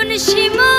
ফাগুন সীমা